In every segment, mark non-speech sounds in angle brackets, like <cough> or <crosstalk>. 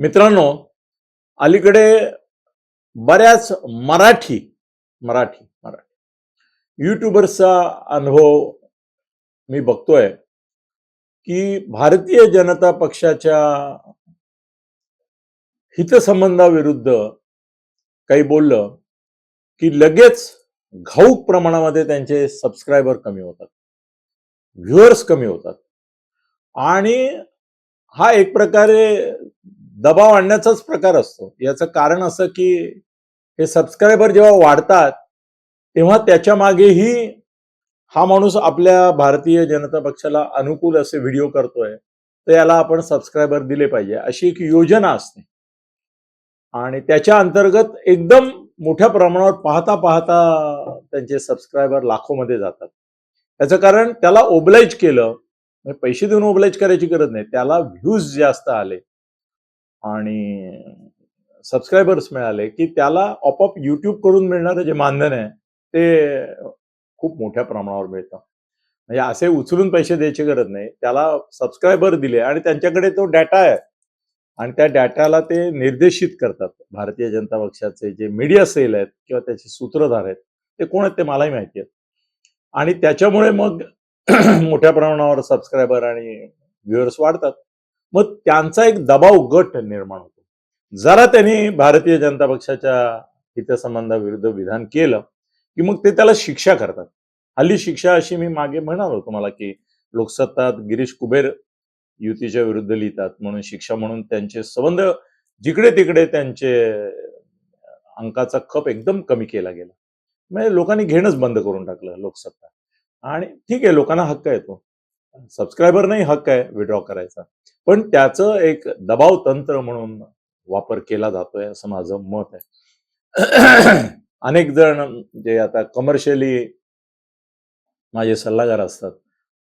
मित्रांनो अलीकडे बऱ्याच मराठी मराठी मराठी युट्यूबर्सचा अनुभव मी बघतोय की भारतीय जनता पक्षाच्या हितसंबंधाविरुद्ध काही बोललं की लगेच घाऊक प्रमाणामध्ये त्यांचे सबस्क्रायबर कमी होतात व्ह्युअर्स कमी होतात. आणि हा एक प्रकारे दबाव आणण्याचाच प्रकार असतो. याचं कारण असं की हे सबस्क्रायबर जेव्हा वाढतात तेव्हा त्याच्या मागेही हा माणूस आपल्या भारतीय जनता पक्षाला अनुकूल असे व्हिडिओ करतोय. तर याला आपण सबस्क्रायबर दिले पाहिजे. अशी एक योजना असते. आणि त्याच्या अंतर्गत एकदम मोठ्या प्रमाणावर पाहता पाहता त्यांचे सबस्क्रायबर लाखोमध्ये जातात. याचं कारण त्याला ओबलाइज केलं. म्हणजे पैसे देऊन ओबलाइज करायची गरज नाही. त्याला व्ह्यूज जास्त आले. आणि सबस्क्रायबर्स मिळाले की त्याला आपोआप युट्यूबकडून मिळणारं जे मानधन आहे ते खूप मोठ्या प्रमाणावर मिळतं. म्हणजे असे उचलून पैसे द्यायची गरज नाही. त्याला सबस्क्रायबर दिले आणि त्यांच्याकडे तो डॅटा आहे. आणि त्या डॅटाला ते निर्देशित करतात. भारतीय जनता पक्षाचे जे मीडिया सेल आहेत किंवा त्याचे सूत्रधार आहेत ते कोण आहेत ते मलाही माहिती आहेत. आणि त्याच्यामुळे मग <clears throat> मोठ्या प्रमाणावर सबस्क्रायबर आणि व्ह्युअर्स वाढतात. मग त्यांचा एक दबाव गट निर्माण होतो. जरा त्यांनी भारतीय जनता पक्षाच्या हितसंबंधाविरुद्ध विधान केलं की मग ते त्याला शिक्षा करतात. हल्ली शिक्षा अशी मी मागे म्हणालो तुम्हाला की लोकसत्तात गिरीश कुबेर युतीच्या विरुद्ध लिहितात म्हणून शिक्षा म्हणून त्यांचे संबंध जिकडे तिकडे त्यांचे अंकाचा खप एकदम कमी केला गेला. म्हणजे लोकांनी घेणंच बंद करून टाकलं लोकसत्ता. आणि ठीक आहे लोकांना हक्क येतो सबस्क्रायबर नाही हक्क आहे विड्रॉ करायचा. पण त्याचं एक दबाव तंत्र म्हणून वापर केला जातोय असं माझं मत आहे. अनेक जण जे आता कमर्शियली माझे सल्लागार असतात.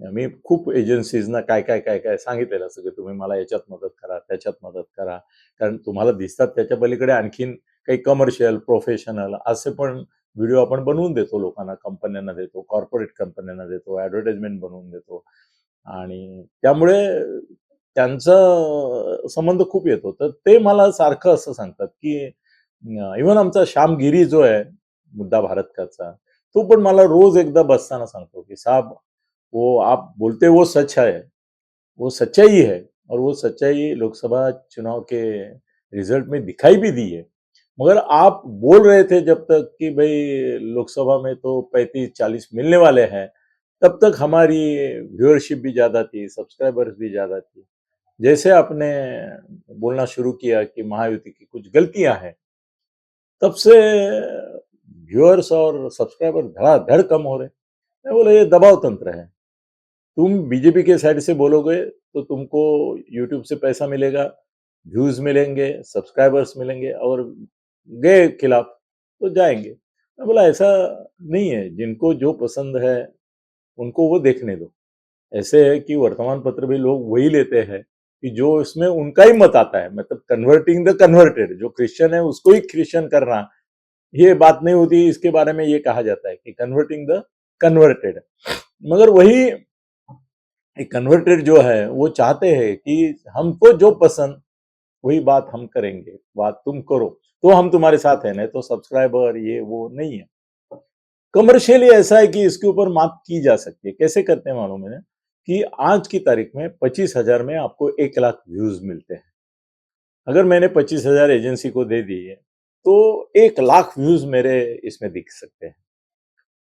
मी खूप एजन्सीजना काय काय काय काय सांगितलेलं असं की तुम्ही मला याच्यात मदत करा त्याच्यात मदत करा. कारण तुम्हाला दिसतात त्याच्या पलीकडे आणखीन काही कमर्शियल प्रोफेशनल असे पण व्हिडिओ आपण बनवून देतो लोकांना कंपन्यांना देतो कॉर्पोरेट कंपन्यांना देतो ॲडव्हर्टाइजमेंट बनवून देतो. आणि त्यामुळे त्यांचा संबंध खूप येतो. तर ते मला सारखं असं सांगतात की इवन आमचा श्याम गिरी जो आहे मुद्दा भारतकाचा तो पण मला रोज एकदा बसताना सांगतो की साहब वो आप बोलते वो सच है वो सच्चाई है और वो सच्चाई लोकसभा चुनाव के रिजल्ट में दिखाई भी दी है। मगर आप बोल रहे थे जब तक कि भाई लोकसभा में तो पैंतीस चालीस मिलने वाले हैं तब तक हमारी व्यूअरशिप भी ज़्यादा थी सब्सक्राइबर्स भी ज़्यादा थी। जैसे आपने बोलना शुरू किया कि महायुति की कुछ गलतियाँ हैं, तब से व्यूअर्स और सब्सक्राइबर धड़ाधड़ कम हो रहे मैं बोला, ये दबाव तंत्र है। तुम बीजेपी के साइड से बोलोगे तो तुमको यूट्यूब से पैसा मिलेगा व्यूज़ मिलेंगे सब्सक्राइबर्स मिलेंगे और गए खिलाफ तो जाएँगे। मैं बोला, ऐसा नहीं है। जिनको जो पसंद है उनको वो देखने दो। ऐसे है कि वर्तमान पत्र भी लोग वही लेते हैं कि जो इसमें उनका ही मत आता है मतलब कन्वर्टिंग द कन्वर्टेड जो क्रिश्चियन है उसको ही क्रिश्चियन करना। ये बात नहीं होती, इसके बारे में ये कहा जाता है कि कन्वर्टिंग द कन्वर्टेड मगर वही कन्वर्टेड जो है, वो चाहते हैं कि हमको जो पसंद, वही बात हम करेंगे, बात तुम करो। तो हम तुम्हारे साथ है, नहीं तो सब्सक्राइबर ये वो नहीं है। कमर्शियली ऐसा है कि इसके ऊपर मात की जा सकती है। कैसे करते हैं मालूम है? कि आज की तारीख में पच्चीस हज़ार में आपको एक लाख व्यूज़ मिलते हैं। अगर मैंने पच्चीस हज़ार एजेंसी को दे दी है तो एक लाख व्यूज़ मेरे इसमें दिख सकते हैं।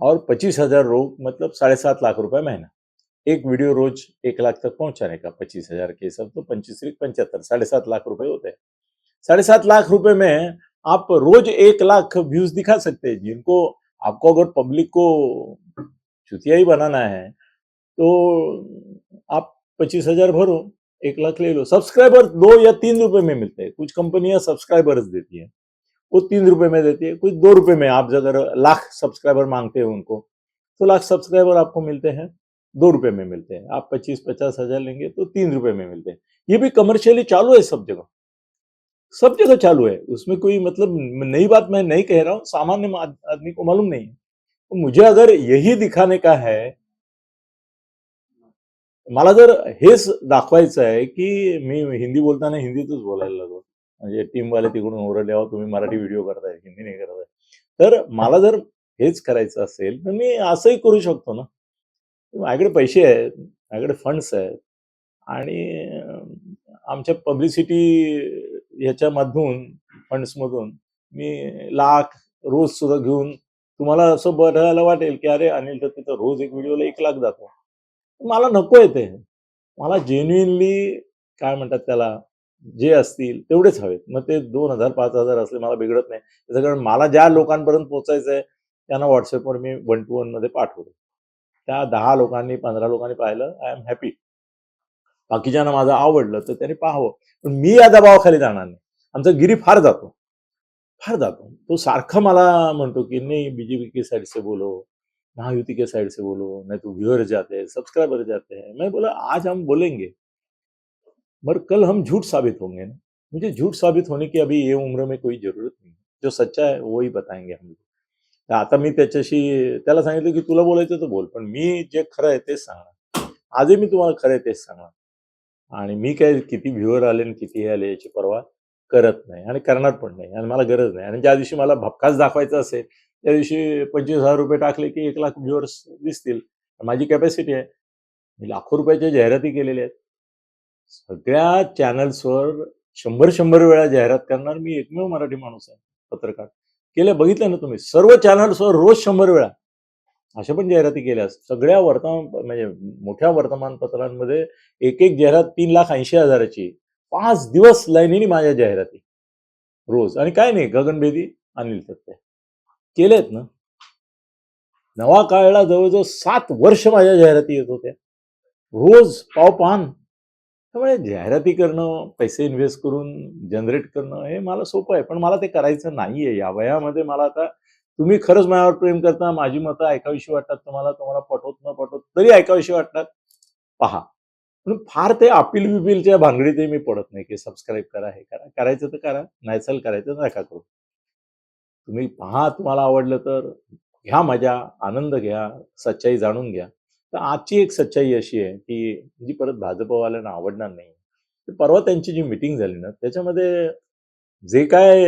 और पच्चीस हज़ार रोज मतलब साढ़े सात लाख रुपए महीना। एक वीडियो रोज एक लाख तक पहुँचाने का, पच्चीस हज़ार के हिसाब तो पच्चीस, पंचहत्तर, साढ़े सात लाख रुपए होते हैं। साढ़े सात लाख रुपए में आप रोज एक लाख व्यूज़ दिखा सकते हैं, जिनको आपको अगर पब्लिक को चुतिया ही बनाना है तो आप पच्चीस हज़ार भरो, एक लाख ले लो। सब्सक्राइबर दो या तीन रुपए में मिलते हैं। कुछ कंपनियाँ सब्सक्राइबर्स देती है। वो तीन रुपए में देती है, कुछ दो रुपए में। आप अगर लाख सब्सक्राइबर मांगते हैं उनको तो लाख सब्सक्राइबर आपको मिलते हैं, दो रुपए में मिलते हैं। आप पच्चीस पचास हज़ार लेंगे तो तीन रुपए में मिलते हैं। ये भी कमर्शियली चालू है सब जगह। सब जगह चालू है। उसमें कोई मतलब नई बात मैं नहीं कह रहा हूँ सामान्य आदमी को मालूम नहीं है। तो मुझे अगर यही दिखाने का है मला जर हेच दाखवायचं आहे की मी हिंदी बोलताना हिंदीतच बोलायला लागलो. म्हणजे टीमवाले तिकडून ओरडले "अहो, तुम्ही मराठी व्हिडिओ करताय हिंदी नाही करताय. तर मला जर हेच करायचं असेल तर मी असंही करू शकतो ना. माझ्याकडे पैसे आहेत माझ्याकडे फंड्स आहेत आणि आमच्या पब्लिसिटी ह्याच्यामधून फंड्समधून मी लाख रोज सुद्धा घेऊन तुम्हाला असं बघायला वाटेल की अरे अनिल तर तिथं रोज एक व्हिडिओला एक लाख जातो. मला नको येते ते. मला जेन्युइनली काय म्हणतात त्याला जे असतील तेवढेच हवेत. मग ते दोन हजार पाच हजार असले मला बिघडत नाही. त्याचं कारण मला ज्या लोकांपर्यंत पोहोचायचं आहे त्यांना व्हॉट्सअपवर मी वन टू वनमध्ये पाठवतो. त्या दहा लोकांनी पंधरा लोकांनी पाहिलं आय एम हॅपी बाकीच्यांना माझं आवडलं तर त्याने पाहावं. पण मी या दबावाखाली जाणार नाही. आमचा गिरी फार जातो. फार जातो. तो सारखं मला म्हणतो की नाही बीजेपी के साइड से बोलो महायुति के साइड से बोलो नहीं तो व्यूअर जाते हैं सब्सक्राइबर जाते. हैं मैं बोला आज हम बोलेंगे. मगर कल हम झूठ साबित होंगे ना? मुझे झूठ साबित होने की अभी ये उम्र में कोई जरूरत नहीं जो सच्चा है वही बताएंगे हम तर आता मी त्याच्याशी त्याला सांगितलं की तुला बोलायचं तर बोल पण मी जे खरं आहे तेच सांगणार. आजही मी तुम्हाला खरं आहे तेच सांगणार. आणि मी काय किती व्ह्युअर आले आणि किती हे आले याची पर्वा करत नाही आणि करणार पण नाही आणि मला गरज नाही. आणि ज्या दिवशी मला भपकाच दाखवायचा असेल त्या दिवशी पंचवीस हजार रुपये टाकले की एक लाख व्ह्युअर्स दिसतील. माझी कॅपॅसिटी आहे. मी लाखो रुपयाच्या जाहिराती केलेल्या आहेत. सगळ्या चॅनल्सवर शंभर शंभर वेळा जाहिरात करणार मी एकमेव मराठी माणूस आहे पत्रकार. केलं बघितलं ना तुम्ही? सर्व चॅनल्सवर रोज शंभर वेळा. अशा पण जाहिराती केल्या. सगळ्या वर्तमान म्हणजे मोठ्या वर्तमानपत्रांमध्ये एक एक जाहिरात तीन लाख ऐंशी हजाराची. पाच दिवस लाईनीने माझ्या जाहिराती. रोज. आणि काय नाही गगनभेदी अनिल तत्ते केलेत ना? नवा काळला जवळजवळ सात वर्ष माझ्या जाहिराती येत होत्या. रोज पावपान. त्यामुळे जाहिराती करणं पैसे इन्व्हेस्ट करून जनरेट करणं हे मला सोपं आहे. पण मला ते करायचं नाहीये. या वयामध्ये मला आता तुम्ही खरंच माझ्यावर प्रेम करता माझी मतं ऐकावीशी वाटतात तुम्हाला तुम्हाला पटवत न पटवत तरी ऐकाविषयी वाटतात. पहा पण फार ते अपील बिपीलच्या भानगडीतही मी पडत नाही की सबस्क्राईब करा हे करा. करायचं तर करा नाही करायचं तर नका करू. तुम्ही पहा तुम्हाला आवडलं तर घ्या मजा आनंद घ्या सच्चाई जाणून घ्या. तर आजची एक सच्चाई अशी आहे की जी परत भाजपवाल्यांना आवडणार नाही परवा त्यांची जी मिटिंग झाली ना त्याच्यामध्ये जे काय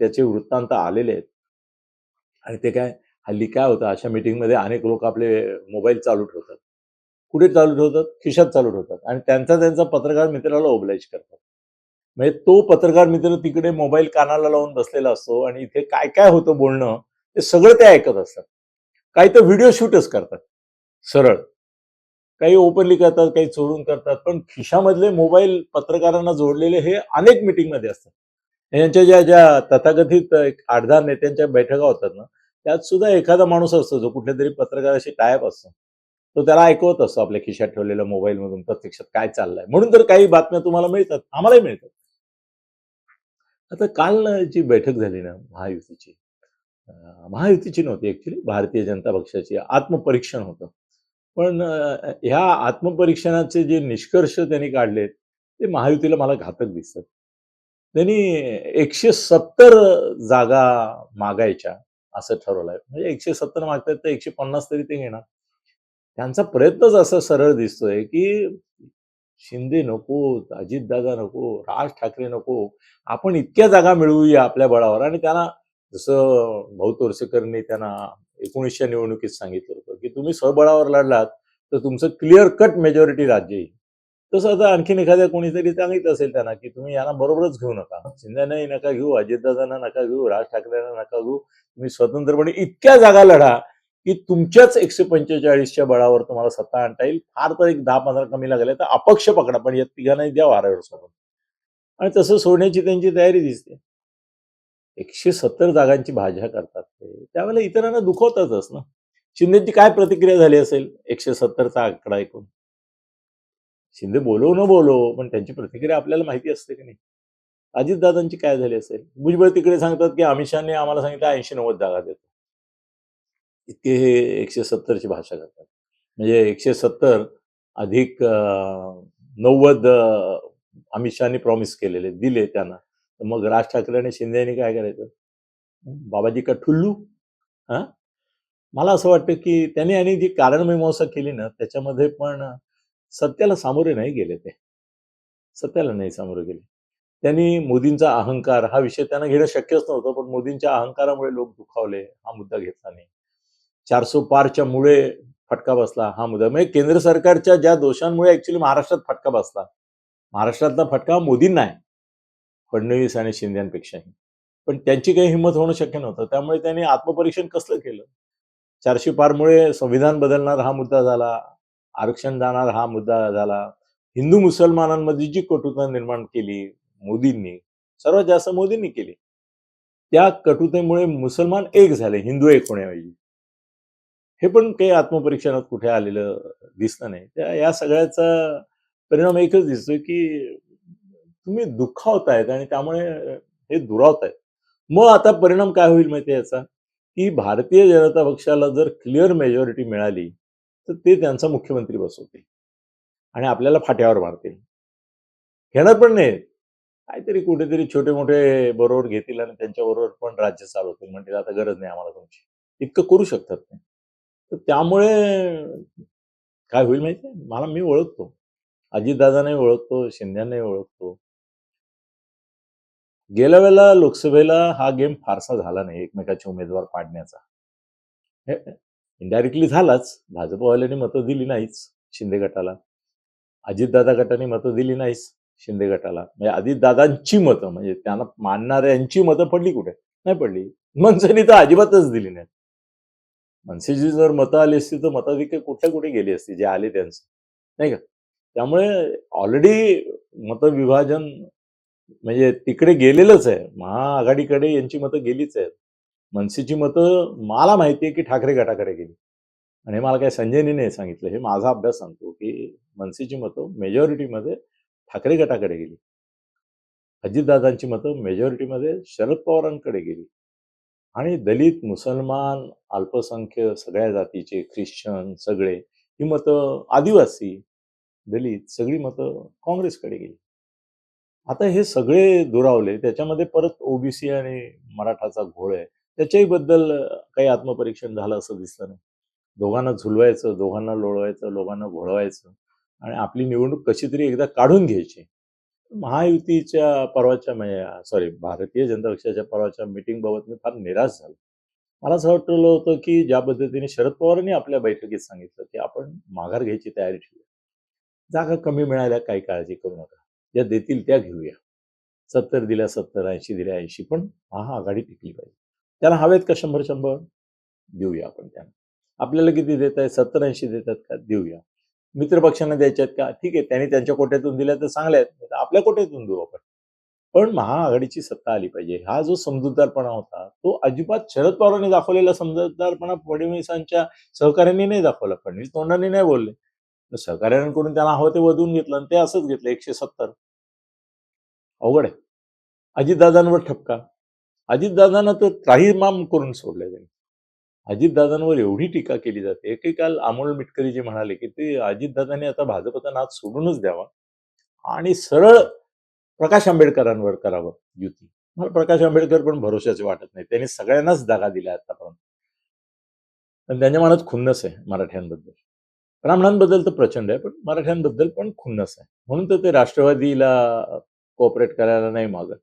त्याचे वृत्तांत आलेले आहेत आणि ते काय हल्ली काय होतं अशा मिटिंगमध्ये अनेक लोक आपले मोबाईल चालू ठेवतात. कुठे चालू ठेवतात? खिशात चालू ठेवतात. आणि त्यांचा त्यांचा पत्रकार मित्राला ओबलाईज करतात. म्हणजे तो पत्रकार मित्र तिकडे मोबाईल कानाला लावून बसलेला असतो आणि इथे काय काय होतं बोलणं ते सगळं ते ऐकत असतात. काही तर व्हिडिओ शूटच करतात. सरळ. काही ओपनली करतात काही चोरून करतात. पण खिशामधले मोबाईल पत्रकारांना जोडलेले हे अनेक मिटिंगमध्ये असतात. यांच्या ज्या ज्या तथाकथित एक आठ दहा नेत्यांच्या बैठका होतात ना त्यात सुद्धा एखादा माणूस असतो जो कुठल्या तरी पत्रकाराशी टायप असतो. तो त्याला ऐकवत असतो आपल्या खिशात ठेवलेल्या मोबाईल मधून प्रत्यक्षात काय चाललंय. म्हणून तर काही बातम्या तुम्हाला मिळतात आम्हालाही मिळतात. आता काल जी बैठक झाली ना महायुतीची महायुतीची नव्हती ऍक्च्युली भारतीय जनता पक्षाची आत्मपरीक्षण होतं. पण ह्या आत्मपरीक्षणाचे जे निष्कर्ष त्यांनी काढलेत ते महायुतीला मला घातक दिसतात. त्यांनी एकशे सत्तर जागा मागायच्या असं ठरवलंय. म्हणजे एकशे सत्तर मागतात तर एकशे पन्नास तरी ते घेणार. त्यांचा प्रयत्नच असं सरळ दिसतोय की शिंदे नको अजितदादा नको राज ठाकरे नको आपण इतक्या जागा मिळवूया आपल्या बळावर. आणि त्यांना जसं भाऊ तोरसेकरनी त्यांना एकोणीसच्या निवडणुकीत सांगितलं होतं की तुम्ही स्वबळावर लढलात तर तुमचं क्लिअर कट मेजॉरिटी राज्य येईल. तसं आता आणखीन एखाद्या कोणीतरी सांगितलं असेल त्यांना की तुम्ही यांना बरोबरच घेऊ नका. शिंदेनाही नका घेऊ अजितदादांना नका घेऊ राज ठाकरेंना नका घेऊ. तुम्ही स्वतंत्रपणे इतक्या जागा लढा की तुमच्याच एकशे पंचेचाळीसच्या बळावर तुम्हाला सत्ता आणता येईल. फार तर एक दहा पंधरा कमी लागले तर अपक्ष पकडा पण या तिघांनाही द्या वारावर सोडून. आणि तसं सोडण्याची त्यांची तयारी दिसते. एकशे सत्तर जागांची भाज्या करतात ते. त्यावेळेला इतरांना दुखवतातच ना. शिंदेची काय प्रतिक्रिया झाली असेल? एकशे सत्तरचा आकडा ऐकून. शिंदे बोलो न बोलो पण त्यांची प्रतिक्रिया आपल्याला माहिती असते की नाही? अजितदादांची काय झाली असेल? भुजबळ तिकडे सांगतात की अमित शहाने आम्हाला सांगितलं ऐंशी नव्वद जागा देतो. इतके हे एकशे सत्तरची भाषा करतात. म्हणजे एकशे सत्तर अधिक नव्वद अमित शहानी प्रॉमिस केलेले दिले त्यांना. तर मग राज ठाकरे आणि शिंदे यांनी काय करायचं? बाबाजी का ठुल्लू? हा? मला असं वाटतं की त्यांनी आणि जी कारणमीमांसा केली ना त्याच्यामध्ये पण सत्याला सामोरे नाही गेले ते. सत्याला नाही सामोरे गेले. त्यांनी मोदींचा अहंकार हा विषय त्यांना घेणं शक्यच नव्हतं पण मोदींच्या अहंकारामुळे लोक दुखावले हा मुद्दा घेतला नाही. चारसो पारच्या मुळे फटका बसला हा मुद्दा. म्हणजे केंद्र सरकारच्या ज्या दोषांमुळे ऍक्च्युली महाराष्ट्रात फटका बसला. महाराष्ट्रातला फटका मोदींना आहे. फडणवीस आणि शिंद्यांपेक्षाही पण त्यांची काही हिंमत होणं शक्य नव्हतं. त्यामुळे त्यांनी आत्मपरीक्षण कसलं केलं? चारशे पारमुळे संविधान बदलणार हा मुद्दा झाला. आरक्षण जाणार हा मुद्दा झाला. हिंदू मुसलमानांमध्ये जी कटुता निर्माण केली मोदींनी सर्वात जास्त मोदींनी केली. त्या कटुतेमुळे मुसलमान एक झाले हिंदू एक होण्याऐवजी. हे पण काही आत्मपरीक्षणात कुठे आलेलं दिसलं नाही. त्या या सगळ्याचा परिणाम एकच दिसतोय की तुम्ही दुःखावतायत आणि त्यामुळे हे दुरावतायत. मग आता परिणाम काय होईल माहिती याचा? की भारतीय जनता पक्षाला जर क्लिअर मेजॉरिटी मिळाली तर ते त्यांचा मुख्यमंत्री बसवतील. आणि आपल्याला फाट्यावर मारतील. घेणार पण नाही काहीतरी कुठेतरी छोटे मोठे बरोबर घेतील आणि त्यांच्याबरोबर पण राज्य चालवतील. म्हणतील आता गरज नाही आम्हाला तुमची. इतकं करू शकतात ते. तर त्यामुळे काय होईल माहिती मला मी ओळखतो. अजितदादाने ओळखतो शिंद्यांनाही ओळखतो. गेल्या वेळेला लोकसभेला हा गेम फारसा झाला नाही एकमेकाचे उमेदवार पाडण्याचा. इनडायरेक्टली झालाच. भाजपवाल्यांनी मतं दिली नाहीच शिंदे गटाला. अजितदादा गटाने मतं दिली नाहीच शिंदे गटाला. म्हणजे अजितदादांची मतं म्हणजे त्यांना मानणाऱ्यांची मतं पडली कुठे? नाही पडली. मनसेने तर अजिबातच दिली नाहीत. मनसेची जर मतं आली असती तर मताधिक्य कुठे कुठे गेली असती जे आले त्यांचं. नाही का? त्यामुळे ऑलरेडी मतविभाजन म्हणजे तिकडे गेलेलंच आहे. महाआघाडीकडे यांची मतं गेलीच आहेत. मनसेची मतं मला माहिती आहे की ठाकरे गटाकडे गेली. आणि मला काय संजयनीने सांगितलं. हे माझा अभ्यास सांगतो की मनसेची मतं मेजॉरिटीमध्ये ठाकरे गटाकडे गेली. अजितदादांची मतं मेजॉरिटीमध्ये शरद पवारांकडे गेली. आणि दलित मुसलमान अल्पसंख्य सगळ्या जातीचे ख्रिश्चन सगळे ही मतं आदिवासी दलित सगळी मतं काँग्रेसकडे गेली. आता हे सगळे दुरावले. त्याच्यामध्ये परत ओबीसी आणि मराठाचा घोळ आहे. त्याच्याही बद्दल काही आत्मपरीक्षण झालं असं दिसलं नाही. दोघांना झुलवायचं दोघांना लोळवायचं दोघांना घोळवायचं आणि आपली निवडणूक कशी तरी एकदा काढून घ्यायची. महायुतीच्या परवाच्या सॉरी भारतीय जनता पक्षाच्या परवाच्या मिटिंगबाबत मी फार निराश झालो. मला असं वाटलं होतं की ज्या पद्धतीने शरद पवारांनी आपल्या बैठकीत सांगितलं की आपण माघार घ्यायची तयारी ठेवूया. जागा कमी मिळाल्या काही काळजी करू नका. ज्या देतील त्या घेऊया. सत्तर दिल्या सत्तर ऐंशी दिल्या ऐंशी पण महाआघाडी टिकली पाहिजे. त्याला हवेत का शंभर शंभर? देऊया आपण त्यांना आपल्याला किती देत आहे सत्तर ऐंशी देतात का? देऊया. मित्र पक्षांना द्यायच्यात का? ठीक आहे त्यांनी त्यांच्या कोट्यातून दिल्या तर चांगल्या आहेत. आपल्या कोट्यातून देऊ आपण. पण महाआघाडीची सत्ता आली पाहिजे. हा जो समजूतदारपणा होता तो अजिबात शरद पवारांनी दाखवलेला समजूतदारपणा फडणवीसांच्या सहकार्यांनी नाही दाखवला. फडणवीस तोंडाने नाही बोलले. सहकार्यांकडून त्यांना हवं ते वधून घेतलं आणि ते असंच घेतलं. एकशे सत्तर. अवघड आहे. अजितदादांवर ठपका. अजितदादांना तर त्राहीमाम करून सोडले त्यांनी. अजितदादांवर एवढी टीका केली जाते. की काल अमोल मिटकरी जे म्हणाले की ते अजितदादांनी आता भाजपचा नाद सोडूनच द्यावा आणि सरळ प्रकाश आंबेडकरांवर करावं युती. मला प्रकाश आंबेडकर पण भरोशाचे वाटत नाही त्यांनी सगळ्यांनाच जागा दिल्या आतापर्यंत. पण त्यांच्या मनात खुन्नस आहे मराठ्यांबद्दल. ब्राह्मणांबद्दल तर प्रचंड आहे पण मराठ्यांबद्दल पण खुन्नस आहे. म्हणून तर ते राष्ट्रवादीला कोऑपरेट करायला नाही मागत.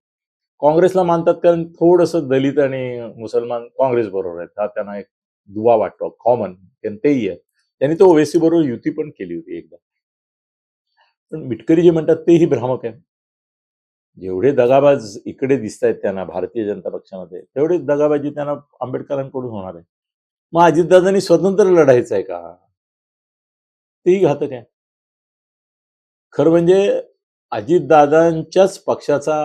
काँग्रेसला मानतात कारण थोडंसं दलित आणि मुसलमान काँग्रेस बरोबर आहेत. हा त्यांना एक दुवा वाटतो कॉमन तेही आहे त्यांनी तो ओवेसी बरोबर युती पण केली होती एकदा. पण मिटकरी जे म्हणतात तेही भ्रामक आहे जेवढे दगाबाज इकडे दिसत आहेत त्यांना भारतीय जनता पक्षामध्ये तेवढे दगाबाजी त्यांना आंबेडकरांकडून होणार आहे मग अजितदादांनी स्वतंत्र लढायचं आहे का? तेही घातक आहे. खरं म्हणजे अजितदादांच्याच पक्षाचा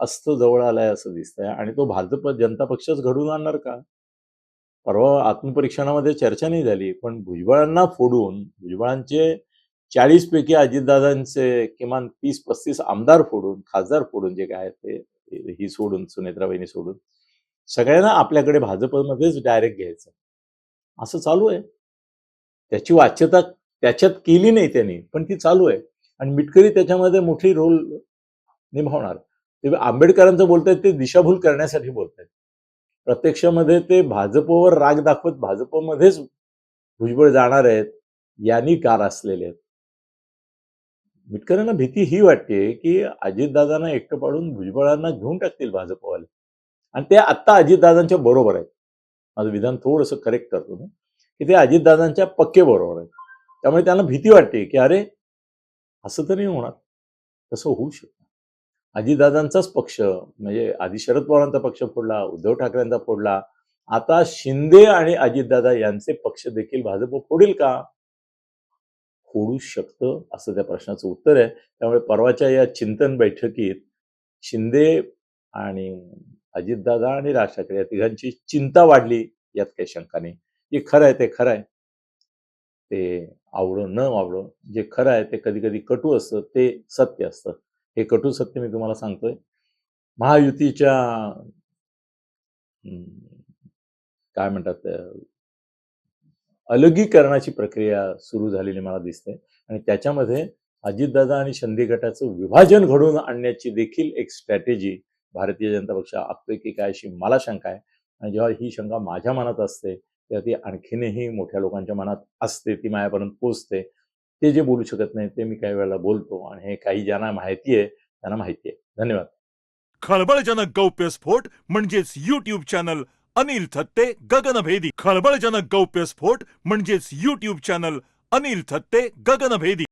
अस्त जवळ आलाय असं दिसतंय आणि तो भाजप जनता पक्षच घडून आणणार का? परवा आत्मपरीक्षणामध्ये चर्चा नाही झाली पण भुजबळांना फोडून भुजबळांचे चाळीस पैकी अजितदादांचे किमान तीस पस्तीस आमदार फोडून खासदार फोडून जे काय ते ही सोडून सुनेत्राबाईंनी सोडून सगळ्यांना आपल्याकडे भाजपमध्येच डायरेक्ट घ्यायचं. असं चालू आहे. त्याची वाच्यता त्याच्यात केली नाही त्यांनी पण ती चालू आहे. आणि मिटकरी त्याच्यामध्ये मोठी रोल निभावणार. ते आंबेडकरांचं बोलतायत ते दिशाभूल करण्यासाठी बोलतायत. प्रत्यक्षामध्ये ते भाजपवर राग दाखवत भाजपमध्येच भुजबळ जाणार आहेत यांनी कार असलेले आहेत. मिटकरांना भीती ही वाटते की अजितदादांना एकटं पाडून भुजबळांना घेऊन टाकतील भाजपवाले. आणि ते आत्ता अजितदादांच्या बरोबर आहेत. माझं विधान थोडंसं करेक्ट करतो मी. की ते अजितदादांच्या पक्के बरोबर आहेत. त्यामुळे त्यांना भीती वाटते की अरे असं तर नाही होणार. तसं होऊ शकतं. अजितदादांचाच पक्ष म्हणजे आधी शरद पवारांचा पक्ष फोडला उद्धव ठाकरेंचा फोडला. आता शिंदे आणि अजितदादा यांचे पक्ष देखील भाजप फोडील का? फोडू शकतं असं त्या प्रश्नाचं उत्तर आहे. त्यामुळे परवाच्या या चिंतन बैठकीत शिंदे आणि अजितदादा आणि राज ठाकरे या तिघांची चिंता वाढली यात काही शंका नाही. जे खरं आहे ते खरं आहे. ते आवडो न आवडो जे खरं आहे ते कधी कधी कटू असतं ते सत्य असतं. हे कटू सत्य मी तुम्हाला सांगतोय. महायुतीच्या काय म्हणतात अलगीकरणाची प्रक्रिया सुरू झालेली मला दिसते. आणि त्याच्यामध्ये अजितदादा आणि शिंदे गटाचं विभाजन घडवून आणण्याची देखील एक स्ट्रॅटेजी भारतीय जनता पक्ष आखतोय की काय अशी मला शंका आहे. आणि जेव्हा ही शंका माझ्या मनात असते तेव्हा ती आणखीनही मोठ्या लोकांच्या मनात असते ती माझ्यापर्यंत पोचते. ते जे बोलू शकत नाही ते मी काही वेळेला बोलतो आणि हे काही ज्यांना माहिती आहे त्यांना माहिती आहे. धन्यवाद. खळबळजनक गौप्यस्फोट म्हणजेच युट्यूब चॅनल अनिल थत्ते गगनभेदी. खळबळजनक गौप्यस्फोट म्हणजेच युट्यूब चॅनल अनिल थत्ते गगनभेदी.